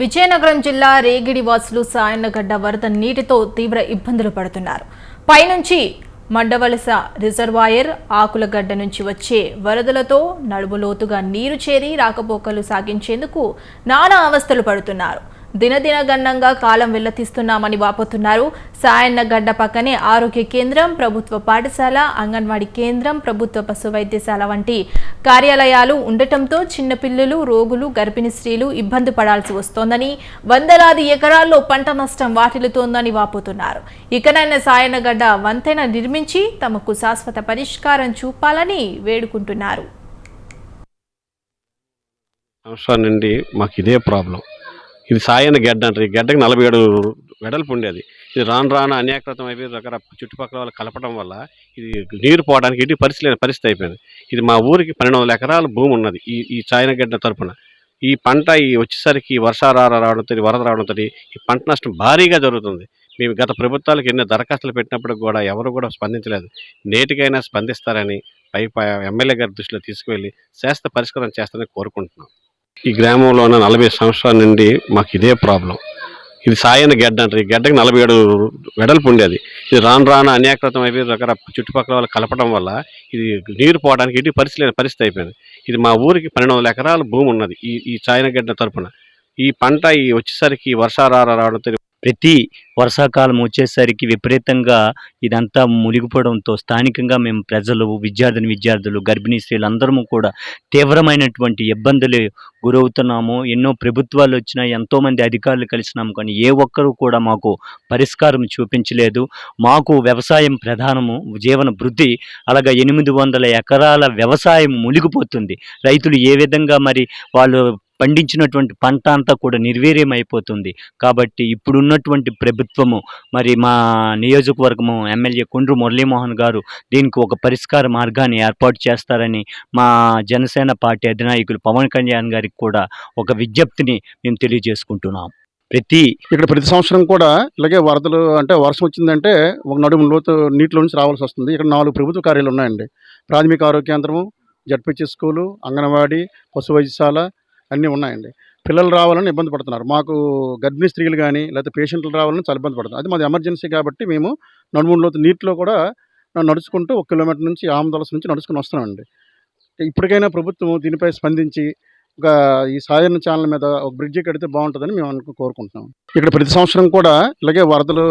విజయనగరం జిల్లా రేగిడి వాసులు సాయన్నగడ్డ వరద నీటితో తీవ్ర ఇబ్బందులు పడుతున్నారు. పైనుంచి మండవలస రిజర్వాయర్ ఆకులగడ్డ నుంచి వచ్చే వరదలతో నడుములోతుగా నీరు చేరి రాకపోకలు సాగించేందుకు నానా అవస్థలు పడుతున్నారు. దినదినగణంగా కాలం వెల్లతీస్తున్నామని వాపోతున్నారు. సాయన్నగడ్డ పక్కనే ఆరోగ్య కేంద్రం ప్రభుత్వ పాఠశాల అంగన్వాడీ కేంద్రం ప్రభుత్వ పశు వైద్యశాల వంటి కార్యాలయాలు ఉండటంతో చిన్నపిల్లలు రోగులు గర్భిణీ స్త్రీలు ఇబ్బంది పడాల్సి వస్తోందని వందలాది ఎకరాల్లో పంట నష్టం వాటిల్లుతోందని వాపోతున్నారు. ఇకనైనా సాయన్నగడ్డ వంతెన నిర్మించి తమకు శాశ్వత పరిష్కారం చూపాలని వేడుకుంటున్నారు. సంవత్సరాల నుండి మాకు ఇదే ప్రాబ్లం. ఇది సాయన గడ్డ అంటారు. ఈ గడ్డకి నలభై ఏడు వెడల్పు ఉండేది. ఇది రాను రాను అన్యాకృతం అయిపోయి రకర చుట్టుపక్కల వాళ్ళు కలపడం వల్ల ఇది నీరు పోవడానికి ఇటు పరిస్థితి లేని పరిస్థితి అయిపోయింది. ఇది మా ఊరికి పన్నెండు వందల ఎకరాల భూమి ఉన్నది ఈ ఈ సాయన గడ్డ తరపున. ఈ పంట ఈ వచ్చేసరికి వర్షాలు రావడంతో వరద రావడంతో ఈ పంట నష్టం భారీగా జరుగుతుంది. మేము గత ప్రభుత్వాలకు ఎన్నో దరఖాస్తులు పెట్టినప్పుడు కూడా ఎవరు కూడా స్పందించలేదు. నేటికైనా స్పందిస్తారని పై పై ఎమ్మెల్యే గారి దృష్టిలో తీసుకువెళ్ళి శాస్త్ర పరిష్కారం చేస్తారని కోరుకుంటున్నాం. ఈ గ్రామంలో ఉన్న నలభై సంవత్సరాల నుండి మాకు ఇదే ప్రాబ్లం. ఇది సాయన గడ్డ అంటారు. ఈ గడ్డకి నలభై ఏడు వెడల్పు ఉండేది. ఇది రాను రాను అన్యాకృతం అయిపోయి దగ్గర చుట్టుపక్కల వాళ్ళు కలపడం వల్ల ఇది నీరు పోవడానికి ఇటు పరిస్థితి లేని పరిస్థితి అయిపోయింది. ఇది మా ఊరికి పన్నెండు వందల ఎకరాల భూమి ఉన్నది ఈ ఈ సాయన గడ్డ తరపున. ఈ పంట ఈ వచ్చేసరికి వర్షాలు రావడంతో ప్రతి వర్షాకాలం వచ్చేసరికి విపరీతంగా ఇదంతా మునిగిపోవడంతో స్థానికంగా మేము ప్రజలు విద్యార్థిని విద్యార్థులు గర్భిణీ స్త్రీలు అందరము కూడా తీవ్రమైనటువంటి ఇబ్బందులు గురవుతున్నాము. ఎన్నో ప్రభుత్వాలు వచ్చినా ఎంతోమంది అధికారులు కలిసినాము కానీ ఏ ఒక్కరూ కూడా మాకు పరిష్కారం చూపించలేదు. మాకు వ్యవసాయం ప్రధానము జీవన వృద్ధి అలాగా ఎనిమిది వందల ఎకరాల వ్యవసాయం మునిగిపోతుంది. రైతులు ఏ విధంగా మరి వాళ్ళు పండించినటువంటి పంట అంతా కూడా నిర్వీర్యం అయిపోతుంది. కాబట్టి ఇప్పుడున్నటువంటి ప్రభుత్వము మరి మా నియోజకవర్గము ఎమ్మెల్యే కొండ్రు మురళీమోహన్ గారు దీనికి ఒక పరిష్కార మార్గాన్ని ఏర్పాటు చేస్తారని మా జనసేన పార్టీ అధినాయకులు పవన్ కళ్యాణ్ గారికి కూడా ఒక విజ్ఞప్తిని మేము తెలియజేసుకుంటున్నాం. ప్రతి ఇక్కడ ప్రతి సంవత్సరం కూడా ఇలాగే వరదలు అంటే వర్షం వచ్చిందంటే ఒక నడుము లోతు నీటిలో నుంచి రావాల్సి వస్తుంది. ఇక్కడ నాలుగు ప్రభుత్వ కార్యాలు ఉన్నాయండి. ప్రాథమిక ఆరోగ్య కేంద్రము జడ్పిహెచ్ స్కూలు అంగన్వాడీ పశు వైద్యశాల అన్నీ ఉన్నాయండి. పిల్లలు రావాలని ఇబ్బంది పడుతున్నారు. మాకు గర్భిణీ స్త్రీలు కానీ లేకపోతే పేషెంట్లు రావాలని చాలా ఇబ్బంది పడుతుంది అది మాది ఎమర్జెన్సీ కాబట్టి మేము నడుమూడు లోతు నీటిలో కూడా నడుచుకుంటూ ఒక కిలోమీటర్ నుంచి ఆమదలస నుంచి నడుచుకుని వస్తున్నామండి. ఇప్పటికైనా ప్రభుత్వం దీనిపై స్పందించి ఒక ఈ సాయన్న ఛానల్ మీద ఒక బ్రిడ్జి కడితే బాగుంటుందని మేము అనుకు కోరుకుంటున్నాం. ఇక్కడ ప్రతి సంవత్సరం కూడా ఇలాగే వరదలు